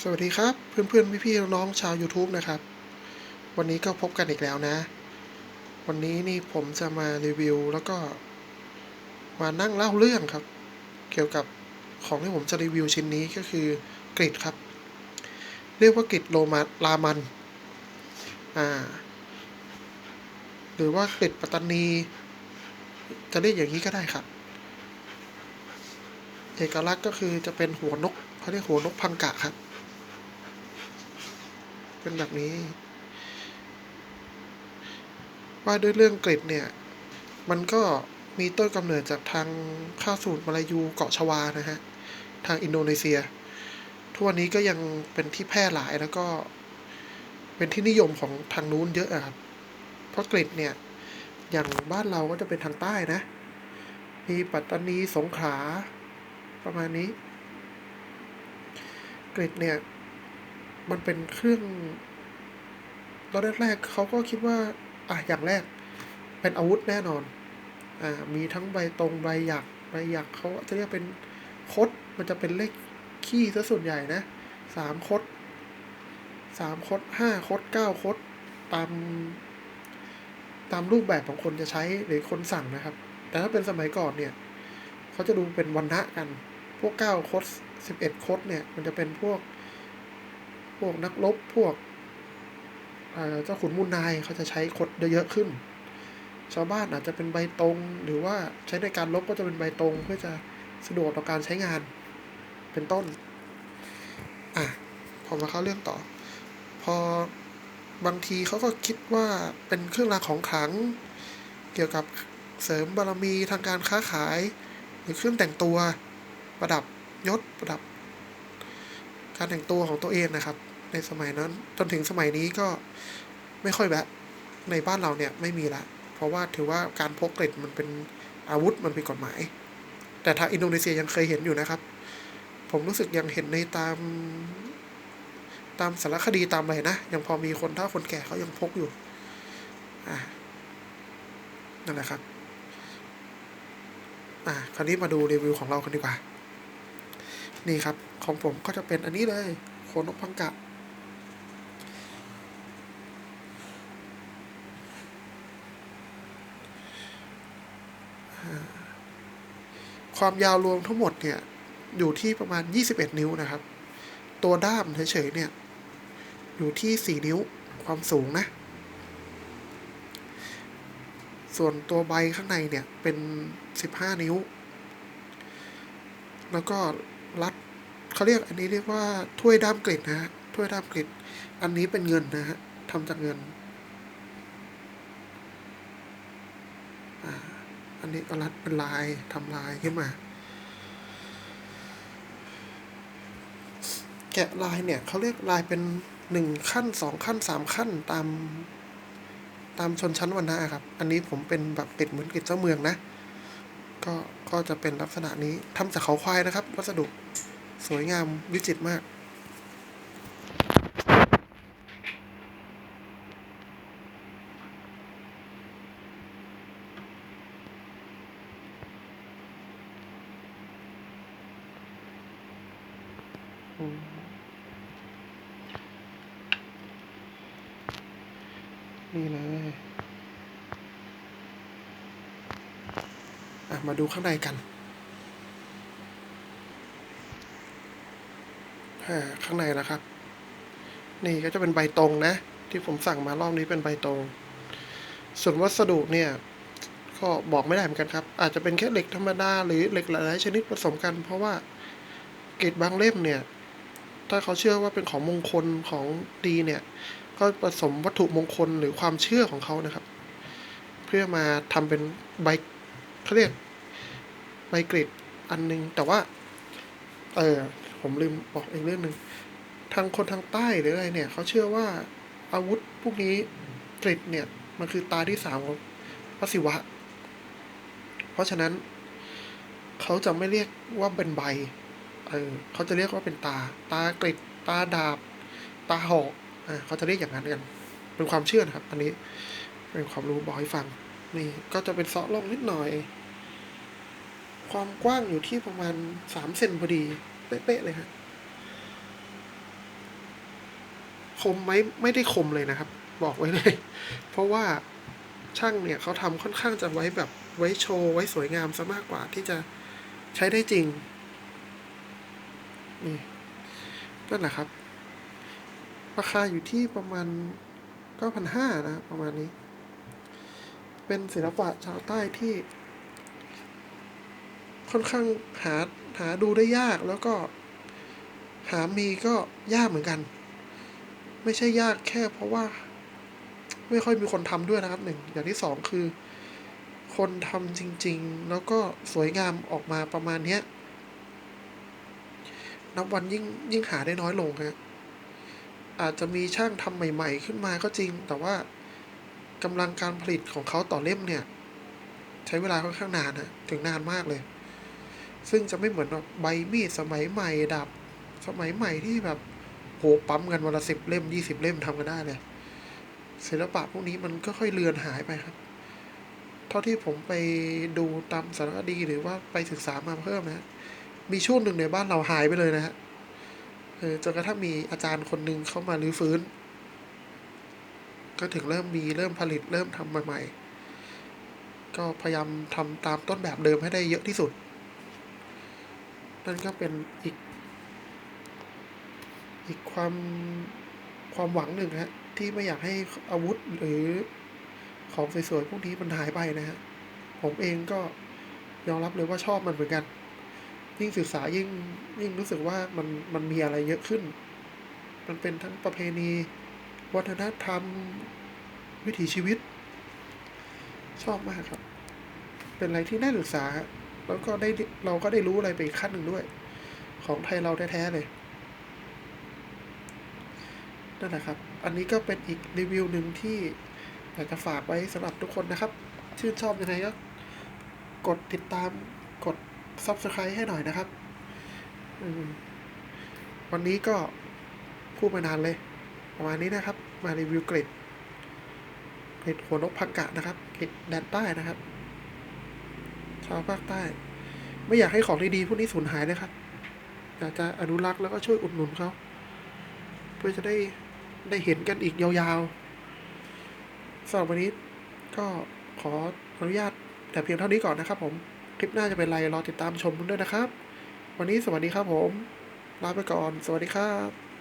สวัสดีครับเพื่อนๆพี่ๆน้องๆชาว YouTube นะครับ วันนี้ก็พบกันอีกแล้วนะ วันนี้นี่ผมจะมารีวิวแล้วก็มานั่งเล่าเรื่องครับ เกี่ยวกับของที่ผมจะรีวิวชิ้นนี้ก็คือกริดครับ เรียกว่ากริดโลมาลามันอ่าหรือว่ากริดปัตตานี จะเรียกอย่างนี้ก็ได้ครับ เอกลักษณ์ก็คือจะเป็นหัวนกเขาเรียกหัวนกพังกะครับ เป็นแบบนี้ ว่าด้วยเรื่องกริดเนี่ย มันก็มีต้นกำเนิดจากทางข้าวสูตรมาลายูเกาะชวานะฮะ ทางอินโดนีเซีย ทุกวันนี้ก็ยังเป็นที่แพร่หลายแล้วก็ เป็นที่นิยมของทางนู้นเยอะครับ เพราะกริดเนี่ย อย่างบ้านเราก็จะเป็นทางใต้นะ มีปัตตานีสงขลาประมาณนี้กริดเนี่ย มันเป็นเครื่องตอนแรกๆเขาก็คิดว่า อะอย่างแรก เป็นอาวุธแน่นอน อ่า มีทั้งใบตรงใบหยักใบหยักเขาจะเรียกเป็นคด มันจะเป็นเลขขี้ซะส่วนใหญ่นะสามคดสามคดห้าคดเก้าคดตาม ตามรูปแบบของคนจะใช้หรือคนสั่งนะครับ แต่ถ้าเป็นสมัยก่อนเนี่ยเขาจะดูเป็นวันณะกัน พวกเก้าคดสิบเอ็ดคดเนี่ย มันจะเป็นพวก วกนักรบพวกเจ้าขุนมูลนายเขาจะใช้คดเยอะๆขึ้น ชาวบ้านอาจจะเป็นใบตรงหรือว่าใช้ในการลบก็จะเป็นใบตรงเพื่อจะสะดวกต่อการใช้งานเป็นต้น อะพอมาเข้าเรื่องต่อ พอบางทีเขาก็คิดว่าเป็นเครื่องรางของขลัง เกี่ยวกับเสริมบารมีทางการค้าขาย หรือเครื่องแต่งตัว ประดับยศประดับ การแต่งตัวของตัวเองนะครับ ในสมัยนั้น จนถึงสมัยนี้ก็ไม่ค่อยแบบในบ้านเราเนี่ยไม่มีละ เพราะว่าถือว่าการพกเกร็ดมันเป็นอาวุธมันเป็นกฎหมาย แต่ทางอินโดนีเซียยังเคยเห็นอยู่นะครับ ผมรู้สึกยังเห็นในตาม ตามสารคดีตามอะไรนะ ยังพอมีคนเฒ่าคนแก่เขายังพกอยู่อ่านั่นแหละครับ อ่า คราวนี้มาดูรีวิวของเรากันดีกว่า นี่ครับ ของผมก็จะเป็นอันนี้เลย โคนกพังกะ ความยาวรวมทั้งหมดเนี่ย อยู่ที่ประมาณ 21 นิ้วนะครับ ตัวด้ามเฉยๆเนี่ย อยู่ที่ 4 นิ้วความสูงนะ ส่วนตัวใบข้างในเนี่ยเป็น 15 นิ้ว แล้วก็รัดเขาเรียกอันนี้เรียกว่าถ้วยด้ามกริดนะฮะถ้วยด้ามกริด อันนี้เป็นเงินนะฮะทำจากเงิน อ่า อั นนี้ก็รัดเป็นลายทำลายขึ้นมา แกะลายเนี่ยเขาเรียกลายเป็นหนึ่งขั้นสองขั้นสามขั้นตามตามชนชั้นวรรณะครับ อันนี้ผมเป็นแบบปิดเหมือนกิจเจ้าเมืองนะ ก็ก็จะเป็นลักษณะนี้ทำจากเขาควายนะครับ วัสดุสวยงามวิจิตรมาก นี่เลยมาดูข้างในกัน ข้างในนะครับ นี่ก็จะเป็นใบตรงนะ ที่ผมสั่งมารอบนี้เป็นใบตรง ส่วนวัสดุเนี่ย ก็บอกไม่ได้เหมือนกันครับ อาจจะเป็นแค่เหล็กธรรมดาหรือเหล็กหลายๆชนิดผสมกัน เพราะว่าเกรดบางเล่มเนี่ย ถ้าเขาเชื่อว่าเป็นของมงคลของดีเนี่ย ก็ผสมวัตถุมงคลหรือความเชื่อของเขานะครับ เพื่อมาทำเป็นใบเขาเรียกใบกรดอันหนึง แต่ว่า เออผมลืมบอกอีกเรื่องหนึ่งทางคนทางใต้หรืออะไรเนี่ย เขาเชื่อว่าอาวุธพวกนี้กรดเนี่ย มันคือตาที่สามของพระศิวะ เพราะฉะนั้น เขาจะไม่เรียกว่าเป็นใบ เออเขาจะเรียกว่าเป็นตา ตากริดตาดาบ ตาหอก เขาจะเรียกอย่างนั้นกันเป็นความเชื่อนะครับ อันนี้เป็นความรู้บอกให้ฟัง นี่ก็จะเป็นเซาะลงนิดหน่อย ความกว้างอยู่ที่ประมาณสามเซนพอดีเป๊ะๆเลยฮะคมไหมไม่ได้คมเลยนะครับ บอกไว้เลย เพราะว่าช่างเนี่ยเขาทำค่อนข้างจะไว้แบบไว้โชว์ไว้สวยงามซะมากกว่าที่จะใช้ได้จริงนี่นั่นแหละครับ ราคาอยู่ที่ประมาณเก้าพันะ ประมาณนี้ เป็นศิลปะชาวใต้ที่ ค่อนข้างหาหาดูได้ยากแล้วก็ หามีก็ยากเหมือนกัน ไม่ใช่ยากแค่เพราะว่า ไม่ค่อยมีคนทำด้วยนะครับหนึ่งอย่างที่สองคือ คนทำจริง ๆ แล้วก็สวยงามออกมาประมาณเนี้ยนับวันยิ่งยิ่งหาได้น้อยลงฮะ อาจจะมีช่างทำใหม่ ๆ ขึ้นมาก็จริง แต่ว่ากำลังการผลิตของเขาต่อเล่มเนี่ย ใช้เวลาค่อนข้างนานนะถึงนานมากเลย ซึ่งจะไม่เหมือนแบบใบมีดสมัยใหม่ดับ สมัยใหม่ที่แบบโหปั๊มกันวันละสิบเล่มยี่สิบเล่มทำกันได้เลย ศิลปะพวกนี้มันก็ค่อยเลือนหายไปครับ เท่าที่ผมไปดูตามสารคดีหรือว่าไปศึกษามาเพิ่มนะ มีช่วงหนึ่งในบ้านเราหายไปเลยนะฮะ ออจนกระทั่งมีอาจารย์คนหนึ่งเข้ามารื้อฟื้น ก็ถึงเริ่มมีเริ่มผลิตเริ่มทำใหม่ๆ ก็พยายามทำตามต้นแบบเดิมให้ได้เยอะที่สุด นั่นก็เป็นอีก อีกความความหวังหนึ่งฮะ ที่ไม่อยากให้อาวุธหรือของสวยๆพวกนี้มันหายไปนะฮะ ผมเองก็ยอมรับเลยว่าชอบมันเหมือนกัน ยิ่งศึกษายิ่งยิ่งรู้สึกว่ามันมันมีอะไรเยอะขึ้น มันเป็นทั้งประเพณี วัฒนธรรม วิถีชีวิต ชอบมากครับ เป็นอะไรที่น่าศึกษา แล้วก็ได้เราก็ได้รู้อะไรไปอีกขั้นหนึ่งด้วย ของไทยเราแท้ๆเลยนั่นแหละครับ อันนี้ก็เป็นอีกรีวิวหนึ่งที่อยากจะฝากไว้สำหรับทุกคนนะครับ ชื่นชอบยังไงก็กดติดตามกด Subscribe ให้หน่อยนะครับ วันนี้ก็พูดมานานเลย ประมาณนี้นะครับ มารีวิวเกรดเกรดหัวนกพักกะนะครับเกรดแดนใต้นะครับ ชาวภาคใต้ ไม่อยากให้ของดีๆพวกนี้สูญหายเลยครับอยากจะอนุรักษ์แล้วก็ช่วยอุดหนุนเขาเพื่อจะได้ได้เห็นกันอีกยาวๆสำหรับวันนี้ก็ขออนุญาตแต่เพียงเท่านี้ก่อนนะครับผม ลิปหน้าจะเป็นไรรอติดตามชมด้วยนะครับ วันนี้สวัสดีครับผม ลาไปก่อน สวัสดีครับ